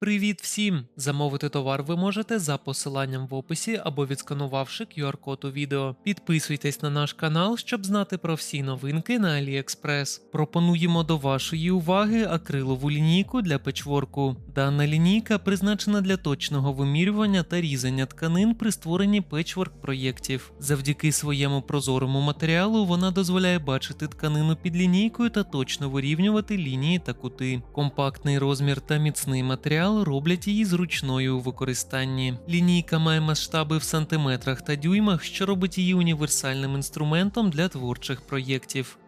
Привіт всім! Замовити товар ви можете за посиланням в описі або відсканувавши QR-код у відео. Підписуйтесь на наш канал, щоб знати про всі новинки на AliExpress. Пропонуємо до вашої уваги акрилову лінійку для печворку. Дана лінійка призначена для точного вимірювання та різання тканин при створенні печворк проєктів. Завдяки своєму прозорому матеріалу вона дозволяє бачити тканину під лінійкою та точно вирівнювати лінії та кути. Компактний розмір та міцний матеріал роблять її зручною у використанні. Лінійка має масштаби в сантиметрах та дюймах, що робить її універсальним інструментом для творчих проєктів.